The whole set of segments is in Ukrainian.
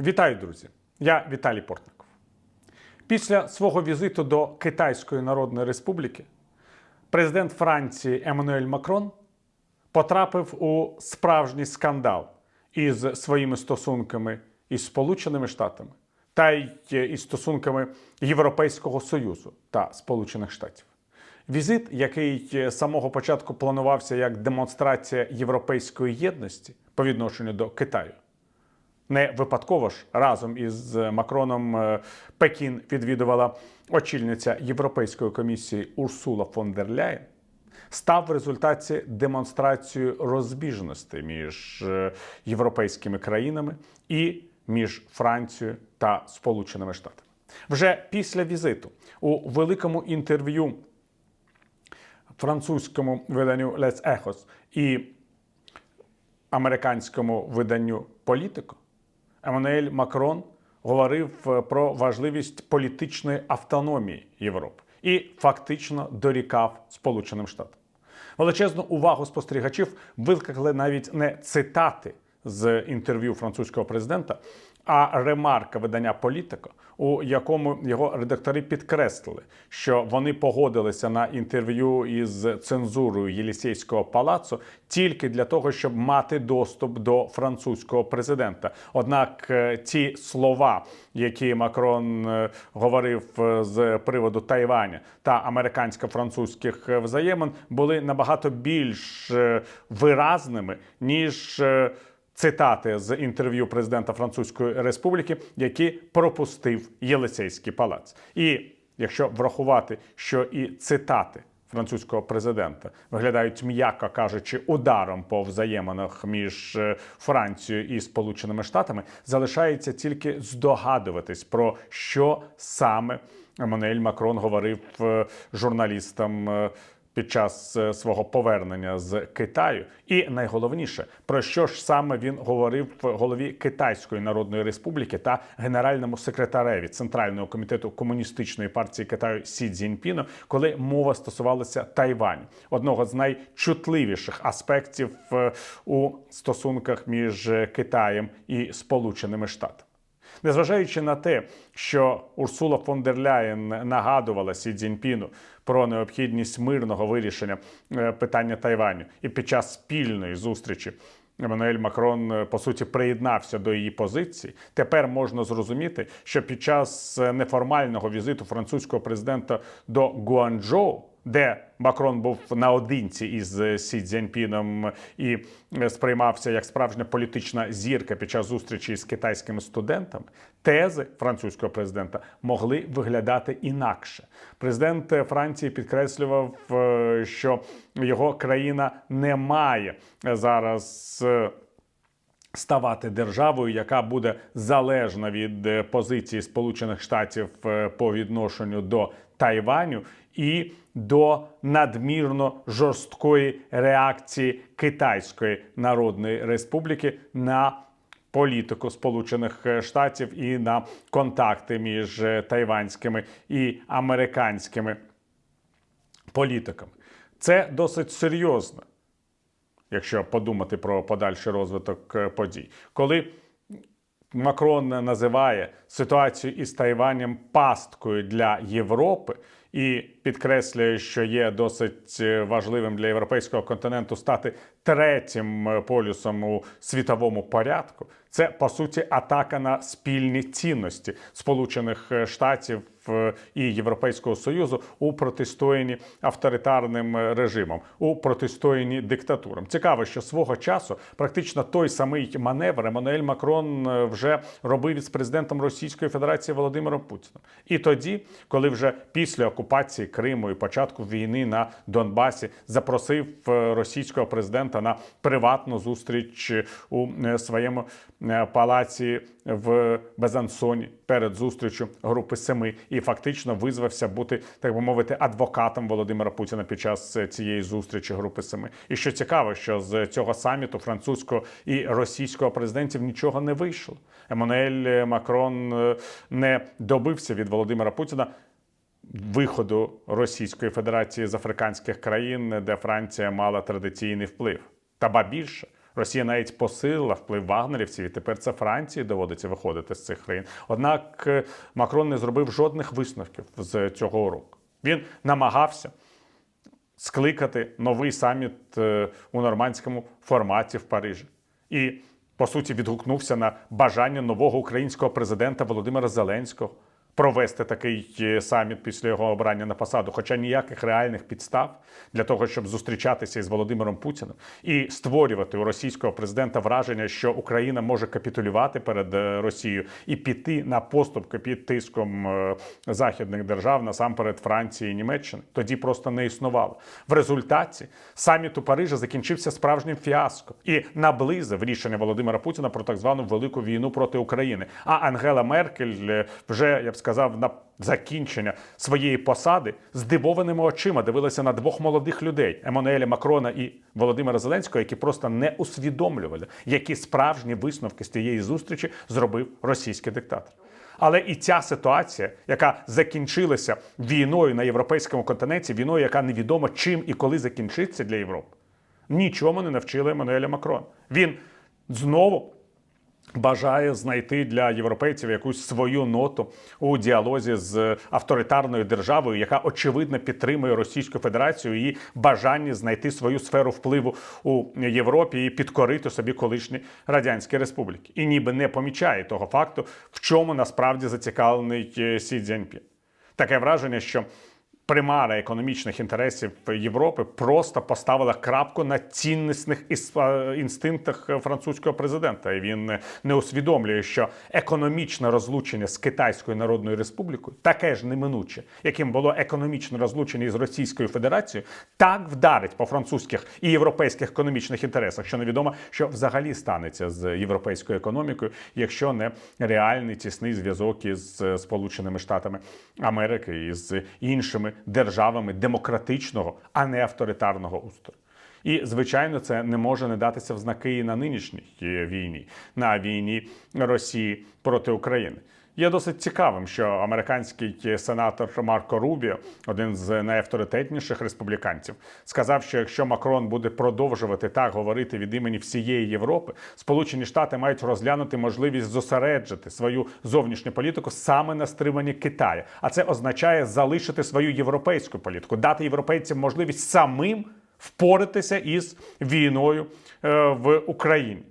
Вітаю, друзі! Я Віталій Портников. Після свого візиту до Китайської Народної Республіки президент Франції Еммануель Макрон потрапив у справжній скандал із своїми стосунками із Сполученими Штатами та й із стосунками Європейського Союзу та Сполучених Штатів. Візит, який з самого початку планувався як демонстрація європейської єдності по відношенню до Китаю, не випадково ж разом із Макроном е, Пекін відвідувала очільниця Європейської комісії Урсула фон дер Ляєн, став в результаті демонстрацією розбіжностей між е, європейськими країнами і між Францією та Сполученими Штатами. Вже після візиту у великому інтерв'ю французькому виданню Les Echos і американському виданню Політико Еммануель Макрон говорив е, про важливість політичної автономії Європи і фактично дорікав Сполученим Штатам. Величезну увагу спостерігачів викликали навіть не цитати з інтерв'ю французького президента, а ремарка видання Політико, у якому його редактори підкреслили, що вони погодилися на інтерв'ю із цензурою Єлісейського палацу тільки для того, щоб мати доступ до французького президента. Однак е, ті слова, які Макрон е, говорив е, з приводу Тайваня та американсько-французьких взаємин, були набагато більш виразними ніж. Е, цитати з інтерв'ю президента Французької Республіки, які пропустив Єлисейський палац. І якщо врахувати, що і цитати французького президента виглядають, м'яко кажучи, ударом по взаєминах між е, Францією і Сполученими Штатами, залишається тільки здогадуватись про що саме Еммануель Макрон говорив е, журналістам. Під час е, свого повернення з Китаю, і найголовніше про що ж саме він говорив в голові Китайської Народної Республіки та генеральному секретареві Центрального комітету комуністичної партії Китаю Сі Цзіньпіну, коли мова стосувалася Тайваню, одного з найчутливіших аспектів е, у стосунках між е, Китаєм і Сполученими Штатами. Незважаючи на те, що Урсула фон дер Ляєн нагадувала Сі Цзіньпіну про необхідність мирного вирішення е, питання Тайваню, і під час спільної зустрічі Еммануель Макрон е, по суті приєднався до її позиції. Тепер можна зрозуміти, що під час е, неформального візиту французького президента до Гуанчжоу, де Макрон був наодинці із е, Сі Цзіньпіном і е, сприймався як справжня політична зірка під час зустрічі з китайськими студентами. Тези французького президента могли виглядати інакше. Президент е, Франції підкреслював, що його країна не має зараз. ставати державою, яка буде залежна від позиції Сполучених Штатів по відношенню до Тайваню і до надмірно жорсткої реакції Китайської Народної Республіки на політику Сполучених Штатів і на контакти між е, тайванськими і американськими політиками. Це досить серйозно якщо подумати про подальший розвиток е, подій, коли Макрон називає ситуацію із Тайванем пасткою для Європи і підкреслює, що є досить е, важливим для європейського континенту стати третім е, полюсом у світовому порядку. Це по суті атака на спільні цінності Сполучених е, Штатів і Європейського Союзу у протистоянні авторитарним режимам, у протистоянні диктатурам. Цікаво, що свого часу практично той самий маневр Еммануель Макрон вже робив із президентом Російської Федерації Володимиром Путіним. І тоді, коли вже після окупації Криму і початку війни на Донбасі запросив е, російського президента на приватну зустріч у е, своєму е, палаці в Безансоні перед зустрічю групи семи і фактично визвався бути, так би мовити, адвокатом Володимира Путіна під час цієї зустрічі групи семи. І що цікаво, що з цього саміту французького і російського президентів нічого не вийшло. Еммануель Макрон не добився від Володимира Путіна виходу Російської Федерації з африканських країн, де Франція мала традиційний вплив. Та ба більше Росія навіть посилила вплив вагнерівців, і тепер це Франції доводиться виходити з цих країн. Однак е, Макрон не зробив жодних висновків з цього уроку. Він намагався скликати новий саміт е, у нормандському форматі в Парижі. І, по суті, відгукнувся на бажання нового українського президента Володимира Зеленського провести такий е, саміт після його обрання на посаду, хоча ніяких реальних підстав для того, щоб зустрічатися із Володимиром Путіним і створювати у російського президента враження, що Україна може капітулювати перед е, Росією і піти на поступки під тиском е, західних держав, насамперед Франції і Німеччини, тоді просто не існувало. В результаті саміт у Парижі закінчився справжнім фіаско і наблизив рішення Володимира Путіна про так звану велику війну проти України. А Ангела Меркель вже я б сказав на закінчення своєї посади здивованими очима дивилася на двох молодих людей Еммануеля Макрона і Володимира Зеленського, які просто не усвідомлювали, які справжні висновки з цієї зустрічі зробив російський диктатор. Але і ця ситуація, яка закінчилася війною на європейському континенті, війною, яка невідомо чим і коли закінчиться для Європи, нічому не навчила Еммануеля Макрона. Він знову бажає знайти для європейців якусь свою ноту у діалозі з авторитарною державою, яка очевидно підтримує Російську Федерацію і бажання знайти свою сферу впливу у Європі і підкорити собі колишні радянські республіки, і ніби не помічає того факту, в чому насправді зацікавлений е, Сі Цзіньпін. Таке враження, що примара економічних інтересів Європи просто поставила крапку на ціннісних іс- е, інстинктах французького президента. І він не усвідомлює, що економічне розлучення з Китайською Народною Республікою таке ж неминуче, яким було економічне розлучення із Російською Федерацією, так вдарить по французьких і європейських економічних інтересах, що невідомо, що взагалі станеться з європейською економікою, якщо не реальний тісний зв'язок із е, Сполученими Штатами Америки і з іншими державами демократичного, а не авторитарного устрою. І звичайно, це не може не датися в знаки і на нинішній е, війні, на війні Росії проти України. Є досить цікавим, що американський сенатор Марко Рубіо, один з найавторитетніших республіканців, сказав, що якщо Макрон буде продовжувати так говорити від імені всієї Європи, Сполучені Штати мають розглянути можливість зосереджити свою зовнішню політику саме на стриманні Китаю. А це означає залишити свою європейську політику, дати європейцям можливість самим впоратися із війною е, в Україні.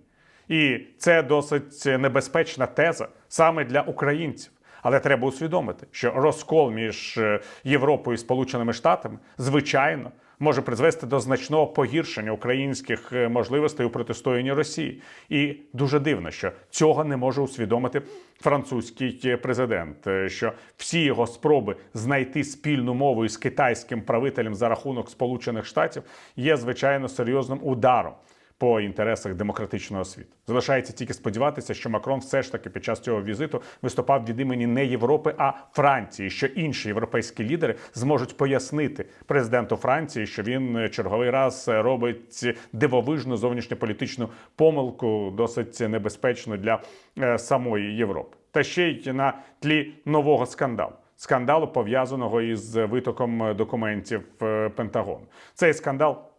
І це досить небезпечна теза саме для українців. Але треба усвідомити, що розкол між е, Європою і Сполученими Штатами, звичайно, може призвести до значного погіршення українських е, можливостей у протистоянні Росії. І дуже дивно, що цього не може усвідомити французький е, президент. Що всі його спроби знайти спільну мову із китайським правителем за рахунок Сполучених Штатів є звичайно серйозним ударом по інтересах демократичного світу. Залишається тільки сподіватися, що Макрон все ж таки під час цього візиту виступав від імені не Європи, а Франції, що інші європейські лідери зможуть пояснити президенту Франції, що він е, черговий раз е, робить дивовижну зовнішньополітичну помилку, досить небезпечну для е, самої Європи, та ще й на тлі нового скандалу. Скандалу пов'язаного із витоком документів Пентагону. Цей скандал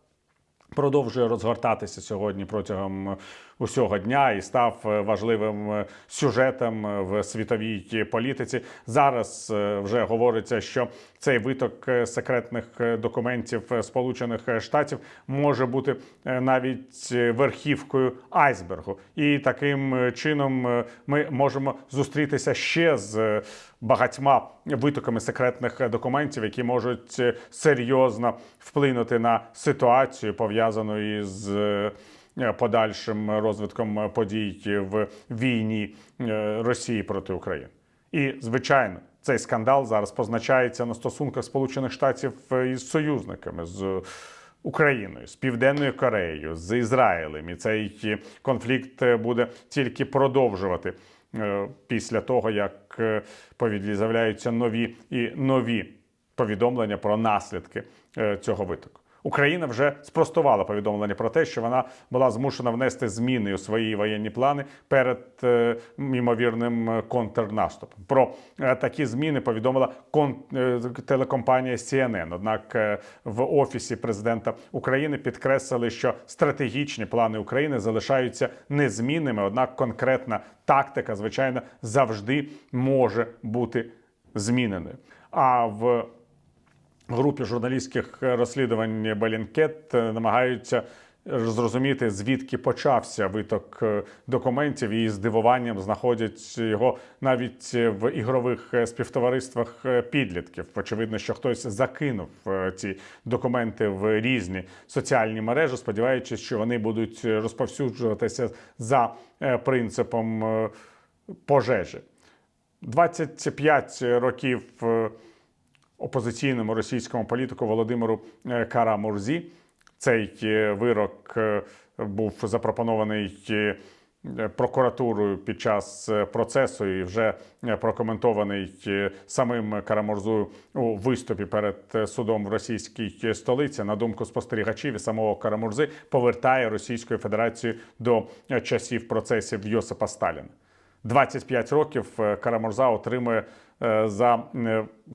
продовжує розгортатися сьогодні протягом усього дня і став е, важливим е, сюжетом е, в світовій політиці. Зараз вже говориться, що цей виток секретних документів Сполучених Штатів може бути навіть верхівкою айсбергу, і таким чином ми можемо зустрітися ще з багатьма витоками секретних документів, які можуть серйозно вплинути на ситуацію пов'язану із подальшим розвитком подій в війні е, Росії проти України. І звичайно, цей скандал зараз позначається на стосунках Сполучених Штатів е, із союзниками з Україною, з Південною Кореєю, з Ізраїлем. І цей е, конфлікт е, буде тільки продовжувати е, після того, як е, нові і нові повідомлення про наслідки е, цього витоку. Україна вже спростувала повідомлення про те, що вона була змушена внести зміни у свої воєнні плани перед е, ймовірним е, контрнаступом. Про е, такі зміни повідомила кон, е, телекомпанія CNN. Однак е, в офісі президента України підкреслили, що стратегічні плани України залишаються незмінними однак конкретна тактика, звичайно, завжди може бути зміненою. А в групі журналістських розслідувань Белінкет е, намагаються зрозуміти, звідки почався виток е, документів, і здивуванням знаходять його навіть в ігрових е, співтовариствах е, підлітків. Очевидно, що хтось закинув е, ці документи в різні соціальні мережі, сподіваючись, що вони будуть розповсюджуватися за е, принципом е, пожежі. 25 років е, опозиційному російському політику Володимиру е, Карамурзі. Цей е, вирок е, був запропонований прокуратурою під час процесу і вже прокоментований самим Карамурзою у виступі перед судом в російській столиці. На думку спостерігачів і самого Карамурзи, повертає Російську Федерацію до часів процесів Йосипа Сталіна. 25 років Карамурза отримує за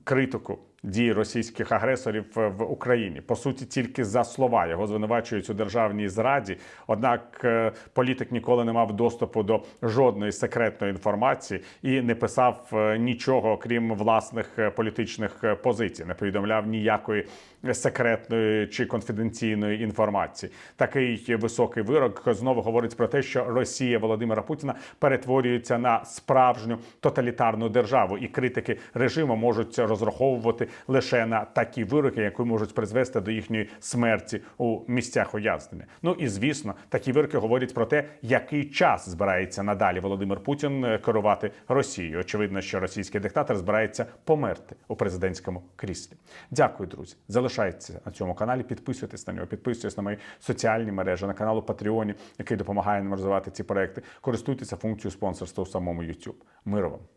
критику дій російських агресорів в Україні. По суті, тільки за слова його звинувачують у державній зраді. Однак е, політик ніколи не мав доступу до жодної секретної інформації і не писав е, нічого, окрім власних е, політичних позицій, не повідомляв ніякої секретної чи конфіденційної інформації. Такий високий вирок знову говорить про те, що Росія Володимира Путіна перетворюється на справжню тоталітарну державу, і критики режиму можуть розраховувати лише на такі вироки, які можуть призвести до їхньої смерті у місцях ув'язнення. Ну і звісно, такі вироки говорять про те, який час збирається надалі Володимир Путін е, керувати Росією. Очевидно, що російський диктатор збирається померти у президентському кріслі. Дякую, друзі. Залишайтеся на цьому каналі. Підписуйтесь на нього, підписуйтесь на мої соціальні мережі, на канал у Патреоні, який допомагає нам розвивати ці проекти. Користуйтеся функцією спонсорства у самому YouTube. Миру вам!